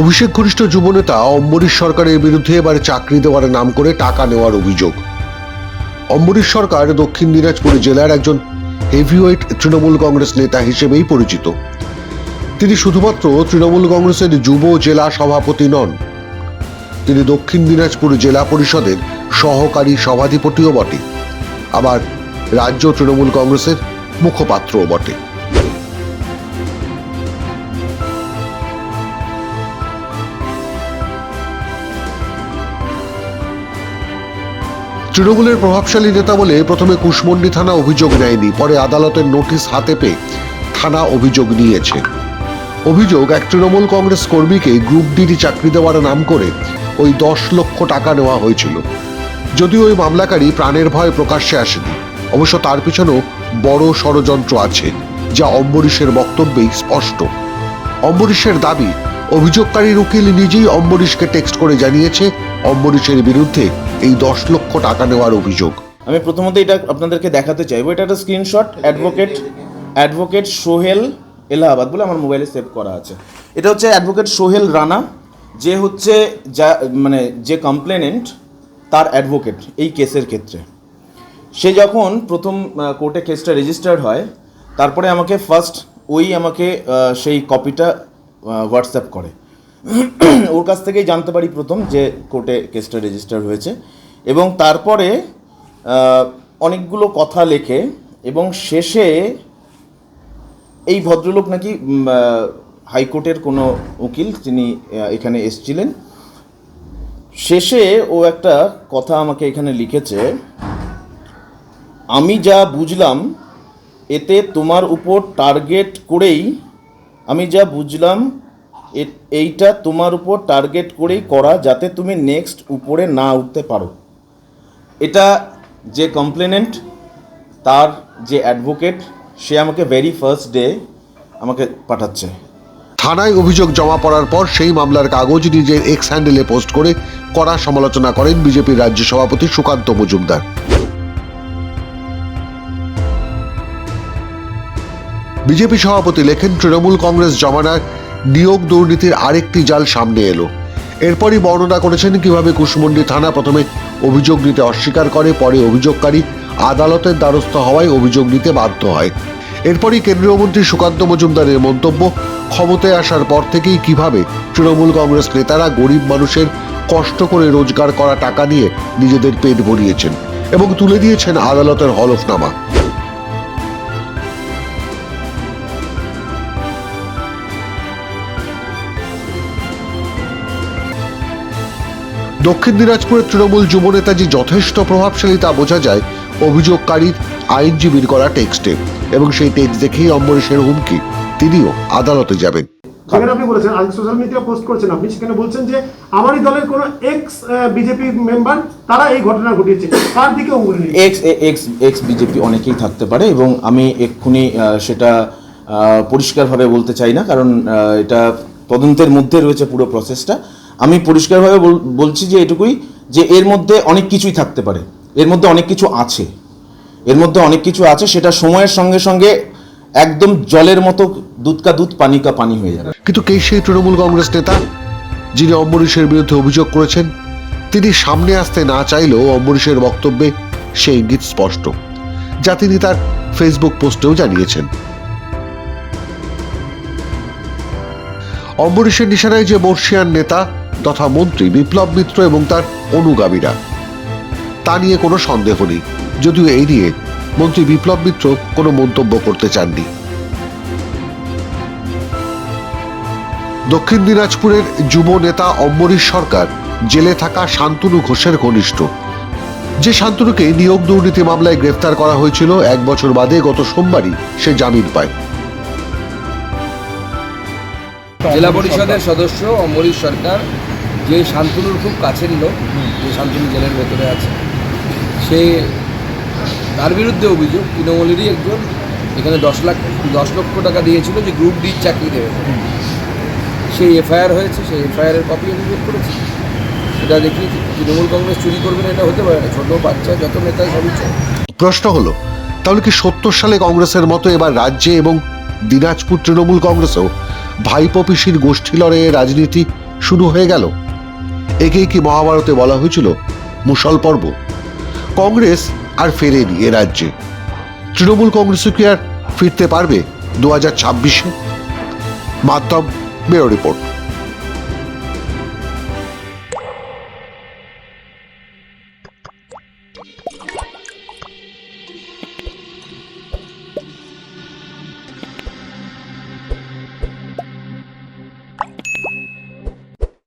অভিষেক ঘনিষ্ঠ যুবনেতা অম্বরীশ সরকারের বিরুদ্ধে এবার চাকরি দেওয়ার নাম করে টাকা নেওয়ার অভিযোগ। অম্বরীশ সরকার দক্ষিণ দিনাজপুর জেলার একজন হেভিওয়েট তৃণমূল কংগ্রেস নেতা হিসেবেই পরিচিত। তিনি শুধুমাত্র তৃণমূল কংগ্রেসের যুব জেলা সভাপতি নন। তিনি দক্ষিণ দিনাজপুর জেলা পরিষদের সহকারী সভাধিপতিও বটে। আবার রাজ্য তৃণমূল কংগ্রেসের মুখপাত্রও বটে। তৃণমূলের প্রভাবশালী নেতা বলে প্রথমে কুশমন্ডি থানা অভিযোগ নেয়নি পরে আদালতের নোটিশ হাতে পেয়ে থানা অভিযোগ নিয়েছে অভিযোগ, এক তৃণমূল কংগ্রেস কর্মীকে গ্রুপ ডিডি চাকরি দেওয়ার নাম করে ওই দশ লক্ষ টাকা নেওয়া হয়েছিল। যদিও ওই মামলাকারী প্রাণের ভয় প্রকাশ্যে আসেনি। অবশ্য তার পিছনেও বড় ষড়যন্ত্র আছে, যা অম্বরীশের বক্তব্যেই স্পষ্ট। অম্বরীশের দাবি অভিযোগকারীর উকিল নিজেই অম্বরীশকে টেক্সট করে জানিয়েছে অম্বরীশের বিরুদ্ধে এই দশ লক্ষ টাকা নেওয়ার অভিযোগ। আমি প্রথমত এটা আপনাদেরকে দেখাতে চাইব। এটা একটা screenshot advocate advocate Sohel Allahabad বলে আমার মোবাইলে সেভ করা আছে। এটা হচ্ছে অ্যাডভোকেট সোহেল রানা। যে হচ্ছে যা মানে যে কমপ্লেনেন্ট তার অ্যাডভোকেট এই কেসের ক্ষেত্রে। সে যখন প্রথম কোর্টে কেসটা রেজিস্টার্ড হয়, তারপরে আমাকে ফার্স্ট ওই আমাকে সেই কপিটা হোয়াটসঅ্যাপ করে। ওর কাছ থেকেই জানতে পারি প্রথম যে কোর্টে কেসটা রেজিস্টার হয়েছে। এবং তারপরে অনেকগুলো কথা লেখে এবং শেষে এই ভদ্রলোক নাকি হাইকোর্টের কোনো উকিল তিনি এখানে এসছিলেন। শেষে ও একটা কথা আমাকে এখানে লিখেছে, আমি যা বুঝলাম, এতে তোমার উপর টার্গেট করেই আমি যা বুঝলাম এইটা তোমার উপর টার্গেট করেই করা যাতে তুমি নেক্সট উপরে না উঠতে পারো। এটা যে কমপ্লেনেন্ট তার যে অ্যাডভোকেট সে আমাকে ভেরি ফার্স্ট ডে আমাকে পাঠাচ্ছে। থানায় অভিযোগ জমা পড়ার পর সেই মামলার কাগজ নিজের এক্স হ্যান্ডেলে পোস্ট করে কড়া সমালোচনা করেন বিজেপির রাজ্য সভাপতি সুকান্ত মজুমদার। বিজেপি সভাপতি লেখেন, তৃণমূল কংগ্রেস জমানার নিয়োগ দুর্নীতির আরেকটি জাল সামনে এলো। এরপরই বর্ণনা করেছেন কীভাবে কুশমন্ডি থানা প্রথমে অভিযোগ নিতে অস্বীকার করে, পরে অভিযোগকারী আদালতের দ্বারস্থ হওয়ায় অভিযোগ নিতে বাধ্য হয়। এরপরই কেন্দ্রীয় মন্ত্রী সুকান্ত মজুমদারের মন্তব্য, ক্ষমতায় আসার পর থেকেই কীভাবে তৃণমূল কংগ্রেস নেতারা গরিব মানুষের কষ্ট করে রোজগার করা টাকা নিয়ে নিজেদের পেট ভরিয়েছেন এবং তুলে দিয়েছেন আদালতের হলফনামা। দক্ষিণ দিনাজপুরের তৃণমূল যুব নেতাজি যথেষ্ট প্রভাবশালী তা বোঝা যায় অভিযোগকারীর আইনজীবীর করা টেক্সটে। এবং সেই টেক্সট দেখেই অম্বরীশের হুমকি। তিনিও আদালতে যাবেন। যেখানে আপনি বলেছেন আজ সোশ্যাল মিডিয়া পোস্ট করছেন আপনি সেখানে বলছেন যে আমারই দলের কোন এক্স বিজেপি মেম্বার তারা এই ঘটনা ঘটিয়েছে। তার দিকে অঙ্গুলি এক্স এক্স এক্স বিজেপি অনেকেই থাকতে পারে এবং আমি এক্ষুনি আহ, সেটা আহ, পরিষ্কারভাবে বলতে চাই না কারণ আহ, এটা তদন্তের মধ্যে রয়েছে পুরো প্রসেসটা আমি পরিষ্কারভাবে বলছি যে এটুকুই যে এর মধ্যে অনেক কিছুই থাকতে পারে। এর মধ্যে অনেক কিছু আছে। এর মধ্যে অনেক কিছু আছে, সেটা সময়ের সঙ্গে সঙ্গে একদম জলের মতো দুধ কা দুধ পানি কা পানি হয়ে যাবে। কিন্তু কে সেই তৃণমূল কংগ্রেস নেতা যিনি অম্বরীশের বিরুদ্ধে অভিযোগ করেছেন? তিনি সামনে আসতে না চাইলেও অম্বরীশের বক্তব্যে সেই ইঙ্গিত স্পষ্ট। যা তিনি তার ফেসবুক পোস্টেও জানিয়েছেন। অম্বরীশের নিশানায় যে বর্ষিয়ান নেতা তথা মন্ত্রী বিপ্লব মিত্র এবং তার অনুগামীরা। তা নিয়ে কোনো সন্দেহ নেই, যদিও এই নিয়ে মন্ত্রী বিপ্লব মিত্র কোনো মন্তব্য করতে চাননি। দক্ষিণ দিনাজপুরের যুব নেতা অম্বরীশ সরকার জেলে থাকা শান্তনু ঘোষের ঘনিষ্ঠ। যে শান্তনুকে নিয়োগ দুর্নীতি মামলায় গ্রেফতার করা হয়েছিল এক বছর বাদে গত সোমবারই সে জামিন পায়। জেলা পরিষদের সদস্য অমরিশ সরকার যে শান্তনুর খুব কাছের লোক যে শান্তনু জেলের ভেতরে আছে সে তার বিরুদ্ধে অভিযোগ তৃণমূলেরই একজন এখানে দশ লাখ দশ লক্ষ টাকা দিয়েছিল যে গ্রুপ ডির চাকরি দেবে। সেই এফআইআর হয়েছে সেই এফআইআরের কপি আমি বের করেছি। সেটা দেখি তৃণমূল কংগ্রেস চুরি করবে না এটা হতে পারে না ছোটো বাচ্চা যত নেতা সবই প্রশ্ন হলো তাহলে কি সত্তর সালে কংগ্রেসের মতো এবার রাজ্যে এবং দিনাজপুর তৃণমূল কংগ্রেসেও ভাইপো পিসির গোষ্ঠী লড়ে রাজনীতি শুরু হয়ে গেল। একেই কি মহাভারতে বলা হয়েছিল মুসল পর্ব। কংগ্রেস আর ফেরেনি এ রাজ্যে। তৃণমূল কংগ্রেসও কি আর ফিরতে পারবে দু হাজার ছাব্বিশে? মাধ্যম বেরো রিপোর্ট।